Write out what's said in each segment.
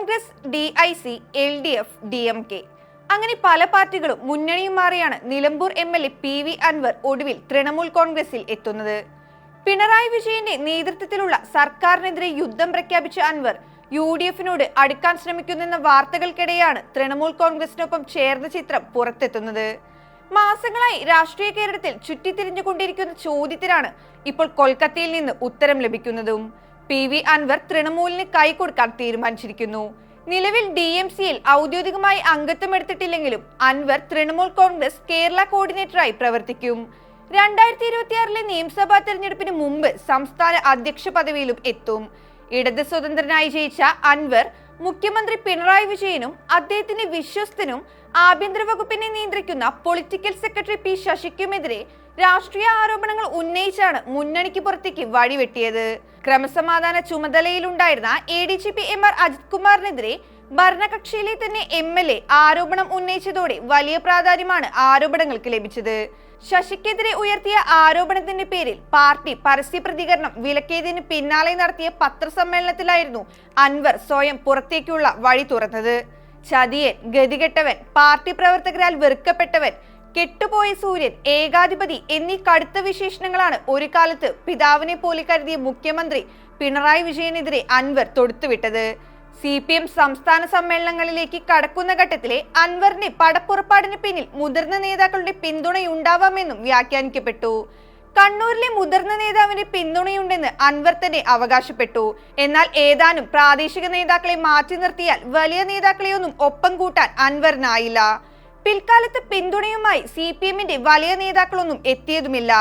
Congress D I C L D F D M K. അങ്ങനെ പല പാർട്ടികളും മുന്നണിയും മാറിയാണ് Nilambur M L A P V Anvar ഒടുവിൽ തൃണമൂൽ കോൺഗ്രസിൽ എത്തുന്നത്. പിണറായി വിജയന്റെ നേതൃത്വത്തിലുള്ള സർക്കാരിനെതിരെ യുദ്ധം പ്രഖ്യാപിച്ച അൻവർ യു ഡി എഫിനോട് അടുക്കാൻ ശ്രമിക്കുന്നെന്ന വാർത്തകൾക്കിടെയാണ് തൃണമൂൽ കോൺഗ്രസിനൊപ്പം ചേർന്ന ചിത്രം പുറത്തെത്തുന്നത്. മാസങ്ങളായി രാഷ്ട്രീയ കേരളത്തിൽ ചുറ്റിത്തിരിഞ്ഞുകൊണ്ടിരിക്കുന്ന ചോദ്യത്തിനാണ് ഇപ്പോൾ കൊൽക്കത്തയിൽ നിന്ന് ഉത്തരം ലഭിക്കുന്നതും. പി വി അൻവർ തൃണമൂലിന് കൈകൊടുക്കാൻ തീരുമാനിച്ചിരിക്കുന്നു. നിലവിൽ ഡി എം സിയിൽ ഔദ്യോഗികമായി അംഗത്വം എടുത്തിട്ടില്ലെങ്കിലും അൻവർ തൃണമൂൽ കോൺഗ്രസ് കേരള കോർഡിനേറ്ററായി പ്രവർത്തിക്കും. രണ്ടായിരത്തി ഇരുപത്തിയാറിലെ നിയമസഭാ തെരഞ്ഞെടുപ്പിന് മുമ്പ് സംസ്ഥാന അധ്യക്ഷ പദവിയിലും എത്തും. ഇടത് സ്വതന്ത്രനായി ജയിച്ച അൻവർ മുഖ്യമന്ത്രി പിണറായി വിജയനും അദ്ദേഹത്തിന്റെ വിശ്വസ്തനും ആഭ്യന്തര വകുപ്പിനെ നിയന്ത്രിക്കുന്ന പൊളിറ്റിക്കൽ സെക്രട്ടറി പി ശശിക്കുമെതിരെ രാഷ്ട്രീയ ആരോപണങ്ങൾ ഉന്നയിച്ചാണ് മുന്നണിക്ക് പുറത്തേക്ക് വഴിവെട്ടിയത്. ക്രമസമാധാന ചുമതലയിലുണ്ടായിരുന്ന A D G P M R Ajith കുമാറിനെതിരെ ഭരണകക്ഷിയിലെ തന്നെ എം എൽ എ ആരോപണം ഉന്നയിച്ചതോടെ വലിയ പ്രാധാന്യമാണ് ആരോപണങ്ങൾക്ക് ലഭിച്ചത്. ശശിക്കെതിരെ ഉയർത്തിയ ആരോപണത്തിന്റെ പേരിൽ പാർട്ടി പരസ്യ പ്രതികരണം വിലക്കിയതിന് പിന്നാലെ നടത്തിയ പത്രസമ്മേളനത്തിലായിരുന്നു അൻവർ സ്വയം പുറത്തേക്കുള്ള വഴി തുറന്നത്. ചതിയൻ ഗതികെട്ടവൻ പാർട്ടി പ്രവർത്തകരാൽ വെറുക്കപ്പെട്ടവൻ കെട്ടുപോയ സൂര്യൻ ഏകാധിപതി എന്നീ കടുത്ത വിശേഷണങ്ങളാണ് ഒരു കാലത്ത് പിതാവിനെ പോലെ കരുതിയ മുഖ്യമന്ത്രി പിണറായി വിജയനെതിരെ അൻവർ തൊടുത്തുവിട്ടത്. സി പി എം സംസ്ഥാന സമ്മേളനങ്ങളിലേക്ക് കടക്കുന്ന ഘട്ടത്തിലെ അൻവറിന്റെ പടപ്പുറപ്പാടിന് പിന്നിൽ മുതിർന്ന നേതാക്കളുടെ പിന്തുണയുണ്ടാവാമെന്നും വ്യാഖ്യാനിക്കപ്പെട്ടു. കണ്ണൂരിലെ മുതിർന്ന നേതാവിന്റെ പിന്തുണയുണ്ടെന്ന് അൻവർ തന്നെ അവകാശപ്പെട്ടു. എന്നാൽ ഏതാനും പ്രാദേശിക നേതാക്കളെ മാറ്റി നിർത്തിയാൽ വലിയ നേതാക്കളെയൊന്നും ഒപ്പം കൂട്ടാൻ അൻവറിനായില്ല. പിൽക്കാലത്ത് പിന്തുണയുമായി സി പി എമ്മിന്റെ വലിയ നേതാക്കളൊന്നും എത്തിയതുമില്ല.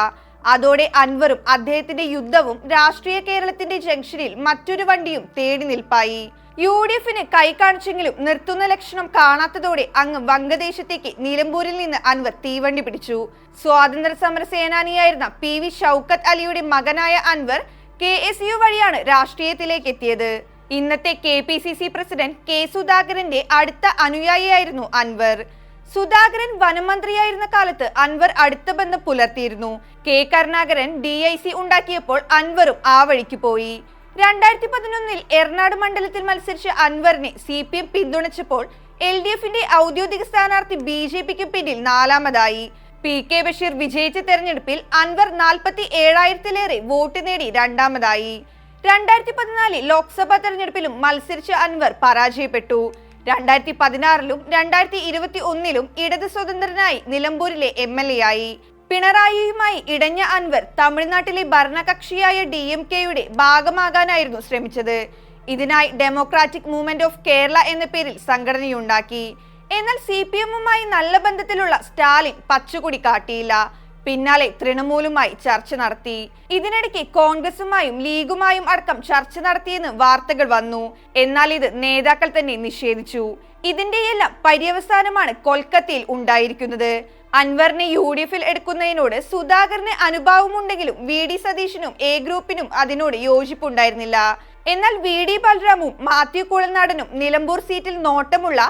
അതോടെ അൻവറും അദ്ദേഹത്തിന്റെ യുദ്ധവും രാഷ്ട്രീയ കേരളത്തിന്റെ ജംഗ്ഷനിൽ മറ്റൊരു വണ്ടിയും തേടി നിൽപ്പായി. യു ഡി എഫിന് കൈ കാണിച്ചെങ്കിലും നിർത്തുന്ന ലക്ഷണം കാണാത്തതോടെ അങ്ങ് വംഗദേശത്തേക്ക് നിലമ്പൂരിൽ നിന്ന് അൻവർ തീവണ്ടി പിടിച്ചു. സ്വാതന്ത്ര്യ സമര സേനാനിയായിരുന്ന പി വി ഷൗക്കത്ത് അലിയുടെ മകനായ അൻവർ കെ എസ് യു വഴിയാണ് രാഷ്ട്രീയത്തിലേക്ക് എത്തിയത്. ഇന്നത്തെ K P C C president K സുധാകരന്റെ അടുത്ത അനുയായിയായിരുന്നു അൻവർ. സുധാകരൻ വനമന്ത്രിയായിരുന്ന കാലത്ത് അൻവർ അടുത്ത ബന്ധം പുലർത്തിയിരുന്നു. K Karunakaran D I C ഉണ്ടാക്കിയപ്പോൾ അൻവറും ആ വഴിക്ക് പോയി. രണ്ടായിരത്തി പതിനൊന്നിൽ എറണാട് മണ്ഡലത്തിൽ മത്സരിച്ച അൻവറിനെ സി പി എം പിന്തുണച്ചപ്പോൾ എൽ ഡി എഫിന്റെ ഔദ്യോഗിക സ്ഥാനാർത്ഥി ബി ജെ പിക്ക് പിന്നിൽ നാലാമതായി. പി കെ ബഷീർ വിജയിച്ച തെരഞ്ഞെടുപ്പിൽ അൻവർ നാൽപ്പത്തി ഏഴായിരത്തിലേറെ വോട്ട് നേടി രണ്ടാമതായി. രണ്ടായിരത്തി പതിനാലിൽ ലോക്സഭാ തെരഞ്ഞെടുപ്പിലും മത്സരിച്ച അൻവർ പരാജയപ്പെട്ടു. രണ്ടായിരത്തി പതിനാറിലും രണ്ടായിരത്തി ഇരുപത്തി ഒന്നിലും ഇടത് സ്വതന്ത്രനായി നിലമ്പൂരിലെ എം എൽ എ ആയി. പിണറായിയുമായി ഇടഞ്ഞ അൻവർ തമിഴ്നാട്ടിലെ ഭരണകക്ഷിയായ ഡി എം കെയുടെ ഭാഗമാകാനായിരുന്നു ശ്രമിച്ചത്. ഇതിനായി ഡെമോക്രാറ്റിക് മൂവ്മെന്റ് ഓഫ് കേരള എന്ന പേരിൽ സംഘടനയുണ്ടാക്കി. എന്നാൽ സി പി എമ്മുമായി നല്ല ബന്ധത്തിലുള്ള സ്റ്റാലിൻ പച്ചുകുടി കാട്ടിയില്ല. പിന്നാലെ തൃണമൂലുമായി ചർച്ച നടത്തി. ഇതിനിടയ്ക്ക് കോൺഗ്രസുമായും ലീഗുമായും അടക്കം ചർച്ച നടത്തിയെന്ന് വാർത്തകൾ വന്നു. എന്നാൽ ഇത് നേതാക്കൾ തന്നെ നിഷേധിച്ചു. ഇതിന്റെയെല്ലാം പര്യവസാനമാണ് കൊൽക്കത്തയിൽ ഉണ്ടായിരിക്കുന്നത്. അൻവറിനെ യു ഡി എഫിൽ എടുക്കുന്നതിനോട് സുധാകരന് അനുഭാവമുണ്ടെങ്കിലും വി ഡി സതീശനും എ ഗ്രൂപ്പിനും അതിനോട് യോജിപ്പുണ്ടായിരുന്നില്ല. എന്നാൽ വി ഡി ബലറാമും മാത്യു കുളനാടനും നിലമ്പൂർ സീറ്റിൽ നോട്ടമുള്ള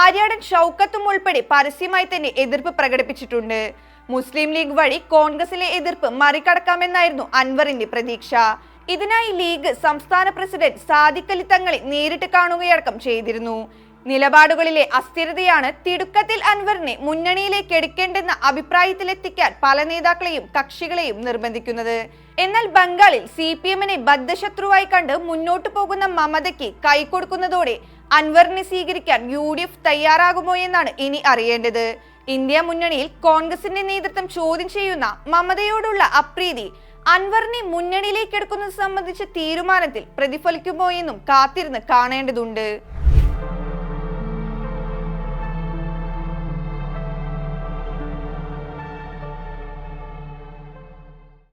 ആര്യാടൻ ഷൗക്കത്തും ഉൾപ്പെടെ പരസ്യമായി തന്നെ എതിർപ്പ് പ്രകടിപ്പിച്ചിട്ടുണ്ട്. മുസ്ലിം ലീഗ് വഴി കോൺഗ്രസിലെ എതിർപ്പ് മറികടക്കാമെന്നായിരുന്നു അൻവറിന്റെ പ്രതീക്ഷ. ഇതിനായി ലീഗ് സംസ്ഥാന പ്രസിഡന്റ് സാദിഖലി തങ്ങളെ നേരിട്ട് കാണുകയടക്കം ചെയ്തിരുന്നു. നിലപാടുകളിലെ അസ്ഥിരതയാണ് തിടുക്കത്തിൽ അൻവറിനെ മുന്നണിയിലേക്ക് എടുക്കേണ്ടെന്ന അഭിപ്രായത്തിലെത്തിക്കാൻ പല നേതാക്കളെയും കക്ഷികളെയും നിർബന്ധിക്കുന്നത്. എന്നാൽ ബംഗാളിൽ സി പി എമ്മിനെ ബദ്ധശത്രുവായി കണ്ട് മുന്നോട്ടു പോകുന്ന മമതയ്ക്ക് കൈകൊടുക്കുന്നതോടെ അൻവറിനെ സ്വീകരിക്കാൻ യു ഡി എഫ് തയ്യാറാകുമോ എന്നാണ് ഇനി അറിയേണ്ടത്. ഇന്ത്യ മുന്നണിയിൽ കോൺഗ്രസിന്റെ നേതൃത്വം ചോദ്യം ചെയ്യുന്ന മമതയോടുള്ള അപ്രീതി അൻവറിനെ മുന്നണിയിലേക്ക് എടുക്കുന്നത് സംബന്ധിച്ച തീരുമാനത്തിൽ പ്രതിഫലിക്കുമോ എന്നും കാത്തിരുന്ന് കാണേണ്ടതുണ്ട്.